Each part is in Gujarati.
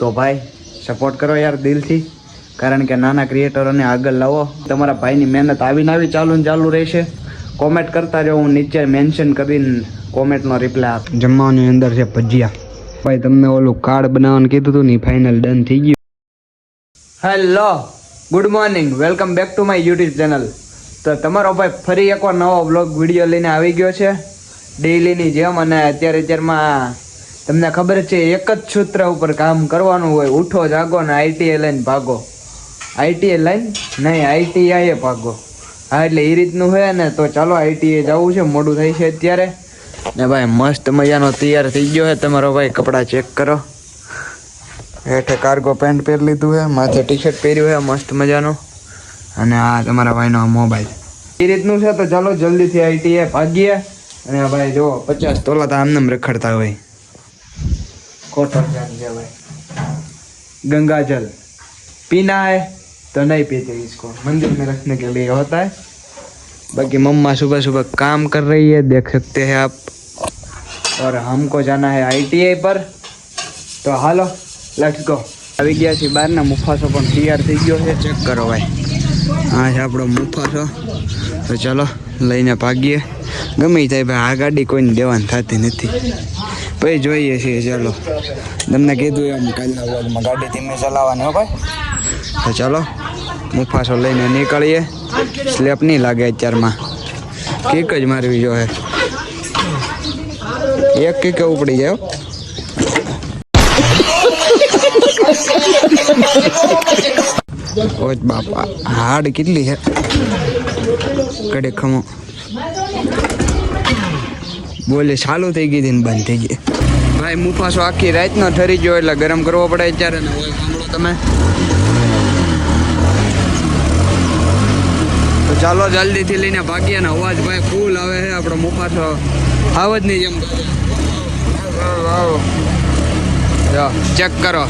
તો ભાઈ સપોર્ટ કરો યાર દિલથી. કારણ કે નાના ક્રિએટરોને આગળ લાવો. તમારા ભાઈની મહેનત આવીને આવી ચાલુ ને ચાલુ રહેશે. કોમેન્ટ કરતા રહો હું નીચે મેન્શન કરીને કોમેન્ટનો રિપ્લાય આપ જમવાની અંદર છે ભજીયા. ભાઈ તમને ઓલું કાર્ડ બનાવવાનું કીધું હતું ને ફાઇનલ ડન થઈ ગયું. Hello good morning welcome back to my YouTube channel તો તમારો ભાઈ ફરી એકવાર નવો બ્લોગ વીડિયો લઈને આવી ગયો છે. ડેઈલીની જેમ અને અત્યારે અત્યારમાં તમને ખબર છે, એક જ સૂત્ર ઉપર કામ કરવાનું હોય, ઉઠો, જાગો ને આઈટીઆઈ લઈને ભાગો. આઈટીઆઈ લાઈન નહીં આઈટીઆઈ ભાગો. હા, એટલે એ રીતનું હોય ને, તો ચાલો આઈટીઆઈ જવું છે, મોડું થાય છે અત્યારે. ને ભાઈ, મસ્ત મજાનો તૈયાર થઈ ગયો છે તમારો ભાઈ, કપડાં ચેક કરો. હેઠે કાર્ગો પેન્ટ પહેરી લીધું છે માથે ટી શર્ટ પહેર્યું છે મસ્ત મજાનું. અને આ તમારા ભાઈનો મોબાઈલ એ રીતનું છે, તો ચાલો જલ્દીથી આઈટીઆઈ ભાગીએ. અને ભાઈ, જુઓ, પચાસ તોલા તો આમને રખડતા હોય. ખોટો ધ્યાન છે ભાઈ गंगा जल पीना है तो नहीं पीते इसको मंदिर में रखने के लिए होता है बाकी मम्मा सुबह सुबह काम कर रही है देख सकते हैं आप और हमको जाना है आईटीआई पर તો હાલો લેટ્સ ગો આવી ગયા છીએ બહારના મુફાસો પણ તૈયાર થઈ ગયો છે ચેક કરો ભાઈ આ છે આપણો મુફાસો તો ચાલો લઈને ભાગીએ ગમે ઈ થાય ભાઈ આ ગાડી કોઈને દેવાની થતી નથી ભાઈ જોઈએ છીએ ચાલો. તમને કીધું એમ કાલના વર્ગમાં ગાડી ધીમે ચલાવવાની, હો ભાઈ? તો ચાલો મુફાસો લઈને નીકળીએ. સ્લેપ નહીં લાગે અત્યારમાં. કીક જ મારવી જોઈએ. એક કીકે ઉપડી જાય ઓજ બાપા, હાડ કેટલી છે? કડે ખમો. બોલે, ચાલુ થઈ ગઈ હતી ને બંધ થઈ ગઈ. ભાઈ, મુફાસો આખી રાતનો ઠરી ગયો એટલે ગરમ કરવો પડે અત્યારે ને સાંભળો તમે. તો ચાલો, જલ્દીથી લઈને ભાગીએ ને અવાજ ભાઈ ફૂલ આવે છે આપણો મુફાસો. આવ જ નહીં જેમ ચેક કરો.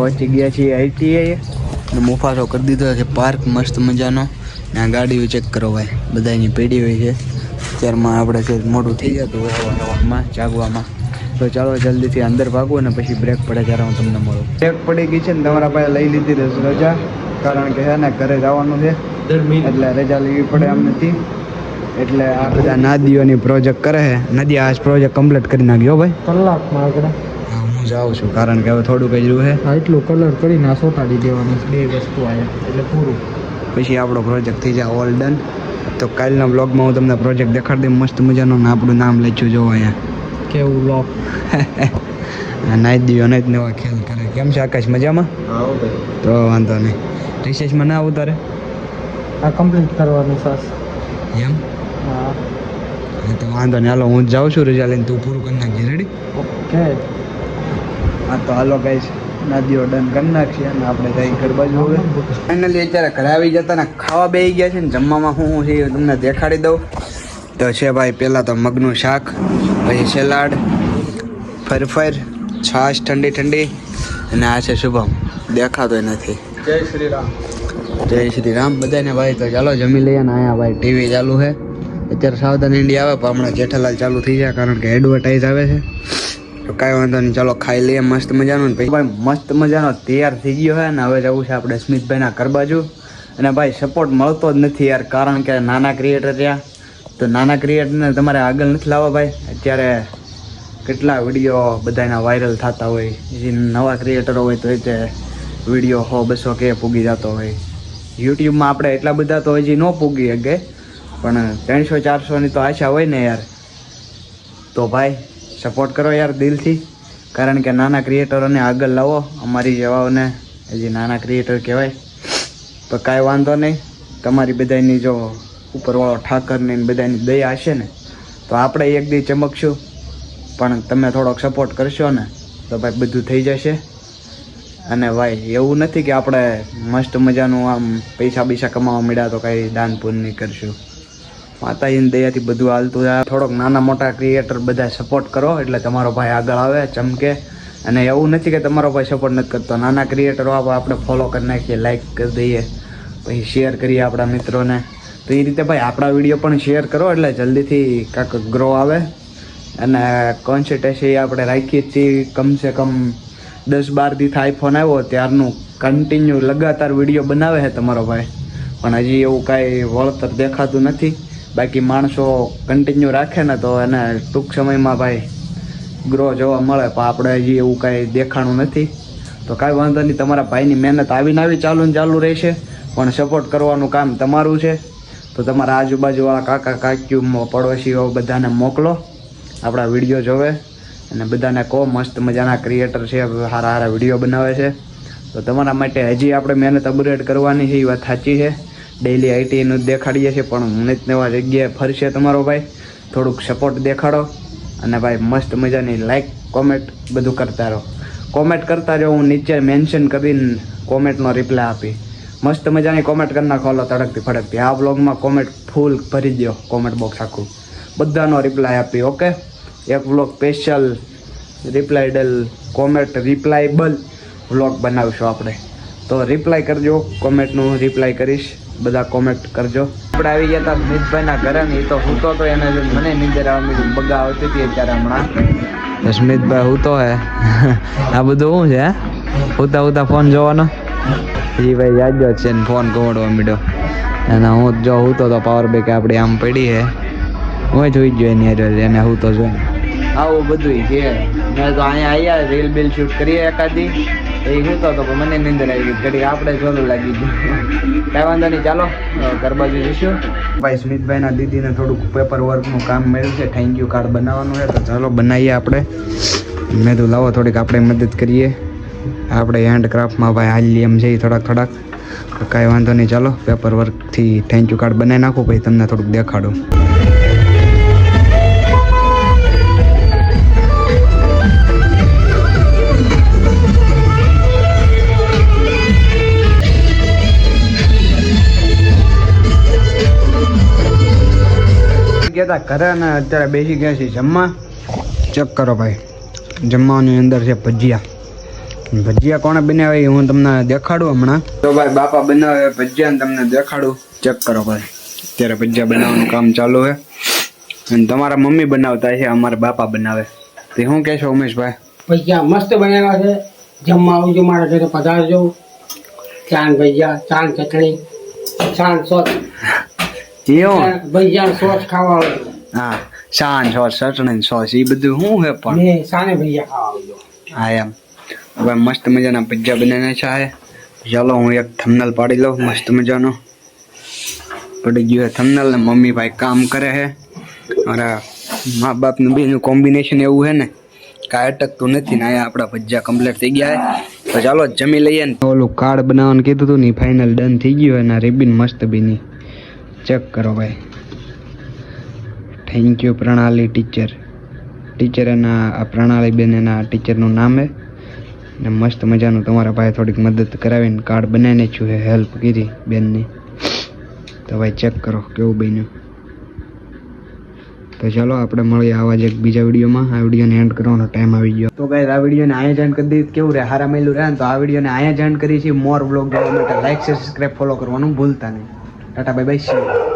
પહોંચી ગયા છીએ આઈટીઆઈ અને મુફાસો કરી દીધો છે. પાર્ક મસ્ત મજાનો. ને આ ગાડીઓ ચેક કરવાય ભાઈ. બધાની પેઢી હોય છે. અત્યારમાં આપણે જે મોટું થઈ જતું હોય હવામાં જાગવામાં. તો ચાલો જલ્દીથી અંદર ભાગવું અને પછી બ્રેક પડે ત્યારે હું તમને મળું. બ્રેક પડી ગઈ છે ને તમારા પાસે લઈ લીધી રજા. કારણ કે છે ને ઘરે જવાનું છે. એટલે રજા લેવી પડે એમ નથી. એટલે આ બધા નાદીઓની પ્રોજેક્ટ કરે છે. નદી આ પ્રોજેક્ટ કમ્પ્લીટ કરી નાખ્યો ભાઈ. કલાકમાં આગળ. હા જાઉં છું. કારણ કે હવે થોડું કઈ રહ્યું છે. એટલું કલર કરીને આ સોટાડી દેવાની બે વસ્તુ આવ્યા એટલે પૂરું. પછી આપણો પ્રોજેક્ટ થઈ જાય ઓલ ડન તો કાલના બ્લોગમાં હું તમને પ્રોજેક્ટ દેખાડી દઉં મસ્ત મજાનો ને આપણું નામ લખ્યું જોવો અહીંયા. કેવું બ્લોગ નાઈ દીયો નહીં જ નવા ખેલ કરે. કેમ છે આકાશ મજામાં? તો વાંધો નહીં. રિસેસમાં ના ઉતારે આ કમ્પ્લીટ કરવાનું સાસ એમ? હા. હા તો વાંધો નહીં. હાલો હું જાઉં છું રજા લઈને તું પૂરું કરી નાખજે. રેડી ઓકે હા તો હાલો ગાઈસ નાદીઓ ડન કરી નાખીએ અને આપણે જઈ ઘર બાજુ હવે. ફાઇનલી અત્યારે ઘરે આવી જતા ને ખાવા બેસી ગયા છે ને જમવામાં હું હું છે તમને દેખાડી દઉં. તો છે ભાઈ પહેલાં તો મગનું શાક પછી સલાડ ફરફર છાશ ઠંડી ઠંડી અને આ છે શુભમ. દેખાતોય નથી. જય શ્રી રામ જય શ્રી રામ બધાને ભાઈ તો ચાલો જમી લઈએ ને અહીંયા ભાઈ ટીવી ચાલુ છે. અત્યારે સાવધાન ઇન્ડિયા આવે પણ હમણાં જેઠાલાલ ચાલુ થઈ જાય કારણ કે એડવર્ટાઇઝ આવે છે. તો કાંઈ વાંધો નહીં. ચાલો ખાઈ લઈએ. મસ્ત મજાનું ને ભાઈ. મસ્ત મજાનો તૈયાર થઈ ગયો હે ને. હવે જવું છે આપણે સ્મિતભાઈના ઘર બાજુ. અને ભાઈ સપોર્ટ મળતો જ નથી યાર, કારણ કે નાના ક્રિએટર રહ્યા. તો નાના ક્રિએટરને તમારે આગળ નથી લાવવા ભાઈ. અત્યારે કેટલા વીડિયો બધાના વાયરલ થતા હોય. જે નવા ક્રિએટરો હોય તો એ તે વીડિયો હો બસો કે પૂગી જતો હોય. યુટ્યુબમાં આપણે એટલા બધા તો હજી ન પૂગી શકે પણ ત્રણસો ચારસોની તો આશા હોય ને યાર. તો ભાઈ સપોર્ટ કરો યાર દિલથી. કારણ કે નાના ક્રિએટરોને આગળ લાવો. અમારી જેવાઓને હજી નાના ક્રિએટર કહેવાય, તો કાંઈ વાંધો નહીં. તમારી બધાની જો ઉપરવાળો ઠાકરની બધાની દયા હશે ને, તો આપણે એક દી ચમકશું. પણ તમે થોડોક સપોર્ટ કરશો ને, તો ભાઈ બધું થઈ જશે. અને ભાઈ, એવું નથી કે આપણે મસ્ત મજાનું આમ પૈસા પૈસા કમાવા મળ્યા તો કાંઈ દાન પુણ્ય કરશું. માતાજીની દયાથી બધું હાલતું જાય થોડોક નાના મોટા ક્રિએટર બધા સપોર્ટ કરો એટલે તમારો ભાઈ આગળ આવે ચમકે. અને એવું નથી કે તમારો ભાઈ સપોર્ટ નથી કરતો. નાના ક્રિએટરો આપણે ફોલો કરી નાખીએ લાઈક કરી દઈએ. પછી શેર કરીએ આપણા મિત્રોને. તો એ રીતે ભાઈ આપણા વીડિયો પણ શેર કરો એટલે જલ્દીથી કાંક ગ્રો આવે. અને કોન્સન્ટ્રેશન આપણે રાખીએ છીએ. કમસે કમ દસ બાર દિવસ આઈફોન આવ્યો ત્યારનું કન્ટિન્યુ લગાતાર વીડિયો બનાવે છે તમારો ભાઈ. પણ હજી એવું કાંઈ વળતર દેખાતું નથી. બાકી માણસો કન્ટિન્યુ રાખે ને તો એને ટૂંક સમયમાં ભાઈ ગ્રો જોવા મળે. પણ આપણે હજી એવું કાંઈ દેખાણું નથી. તો કાંઈ વાંધો નહીં, તમારા ભાઈની મહેનત આવીને આવી ચાલુ ને ચાલુ રહેશે. પણ સપોર્ટ કરવાનું કામ તમારું છે. તો તમારા આજુબાજુવાળા કાકા કાકીઓ પડોશીઓ બધાને મોકલો. આપણા વીડિયો જોવે. અને બધાને કહો, મસ્ત મજાના ક્રિએટર છે સારા સારા વીડિયો બનાવે છે. તો તમારા માટે હજી આપણે મહેનત અપગ્રેડ કરવાની છે, એ વાત સાચી છે. ડેઈલી આઈટીનું જ દેખાડીએ છીએ, પણ હું જ નવા જગ્યાએ ફરશે તમારો ભાઈ. થોડુંક સપોર્ટ દેખાડો અને ભાઈ મસ્ત મજાની લાઈક કોમેન્ટ બધું કરતા રહો. કોમેન્ટ કરતા રહો, હું નીચે મેન્શન કરીને કોમેન્ટનો રિપ્લાય આપી. મસ્ત મજાની કોમેન્ટ કરી નાખો ઓલો તડકતી આ બ્લોગમાં કોમેન્ટ ફૂલ ભરી દો કોમેન્ટ બોક્સ આખું. બધાનો રિપ્લાય આપી ઓકે એક વ્લોગ સ્પેશિયલ રિપ્લાયડલ કોમેન્ટ રિપ્લાયબલ વ્લોગ બનાવીશું આપણે. તો રિપ્લાય કરજો કોમેન્ટનું રિપ્લાય કરીશ. બધા કોમેન્ટ કરજો. આપણે આવી ગયા હતા સ્મિતભાઈના ઘરે ને એ તો હું તો એને મને નીંદર આવવાની બગા આવતી હતી અત્યારે હમણાં. સ્મિતભાઈ હું તો હે. આ બધું શું છે ઉતા ઉતા ફોન જોવાનો? એ ભાઈ યાદ જ છે ને ફોન કવડવા મીડો અને હું જો હું તો પાવર બેક આપણી આમ પડી હે. હું જોઈ જ એની એને હું તો જોઈ આવું બધું છે. મેં તો અહીંયા આવ્યા રીલ બિલ શૂટ કરીએ એકાદી. એ હું તો મને નીંદર આવી. ગઈ ઘડી આપણે જોલું લાગી ગયું. કાંઈ વાંધો નહીં, ચાલો. ઘર બાજુ જઈશું. ભાઈ, સ્મિતભાઈના દીદીને થોડુંક પેપર વર્કનું કામ મળ્યું છે. થેન્ક યુ કાર્ડ બનાવવાનું છે. તો ચાલો, બનાવીએ આપણે. મેં તો લાવો થોડીક આપણે મદદ કરીએ. આપણે હેન્ડક્રાફ્ટમાં ભાઈ હાલી એમ જઈએ થોડાક થોડાક. કાંઈ વાંધો નહીં, ચાલો. પેપર વર્કથી થેન્ક યુ કાર્ડ બનાવી નાખું. પછી તમને થોડુંક દેખાડું. હતા ઘરે અને અત્યારે બેસી ગયા છીએ જમવા. ચેક કરો ભાઈ. જમવાની અંદર છે ભજીયા. ભજીયા કોણે બનાવે એ હું તમને દેખાડું હમણાં. તો ભાઈ બાપા બનાવે ભજીયા ને તમને દેખાડું. ચેક કરો ભાઈ. અત્યારે ભજીયા બનાવવાનું કામ ચાલુ છે. અને તમારા મમ્મી બનાવતા છે, અમારા બાપા બનાવે. તે શું કહેશો ઉમેશભાઈ ભજીયા મસ્ત બનાવ્યા છે. જમવા આવજો, મારા ઘરે પધારજો. ચાન ભજીયા, ચાન ચટણી, ચાન સોસ. એવું ભજીયા સોસ ખાવા હા શાન સોસ ચટણી સોસ એ બધું શું છે પણ? સાને ખાવા હા એમ. હવે મસ્ત મજાના ભજીયા બનાવ્યા છે. ચાલો હું એક થમનલ પાડી લઉં મસ્ત મજાનો. પડી ગયો થમનલ ને મમ્મી ભાઈ કામ કરે હે મારા મા બાપનું બેનું કોમ્બિનેશન એવું છે ને કાંઈ અટકતું નથી ને અહીંયા આપણા ભજીયા કમ્પ્લીટ થઈ ગયા તો ચાલો જમી લઈએ ને. ઓલું કાર્ડ બનાવવાનું કીધું હતું ને ફાઇનલ ડન થઈ ગયું એના રિબિન મસ્ત બીની. ચેક કરો ભાઈ. Thank you Pranali teacher. Teacher એના પ્રણાલી બેન એના ટીચરનું નામ હે. ને મસ્ત મજાનું તમારા ભાઈ થોડીક મદદ કરાવીને કાર્ડ બનાવીને છું હેલ્પ કરી બેનની. તો ભાઈ ચેક કરો કેવું બન્યું. તો ચાલો આપણે મળીએ આવા જ એક બીજા વિડીયોમાં. આ વિડીયોને એન્ડ કરવાનો ટાઈમ આવી ગયો. તો ગાઈઝ આ વિડીયોને અહીંયા એન્ડ કરી દઈએ. કેવું રહે? હારા મેલું રહે તો આ વિડીયોને અહીંયા જોઈન કરી છે મોર બ્લોગ જોવા માટે લાઈક સબસ્ક્રાઈબ ફોલો કરવાનું ભૂલતા નહીં. tá, tá, bye bye, sim.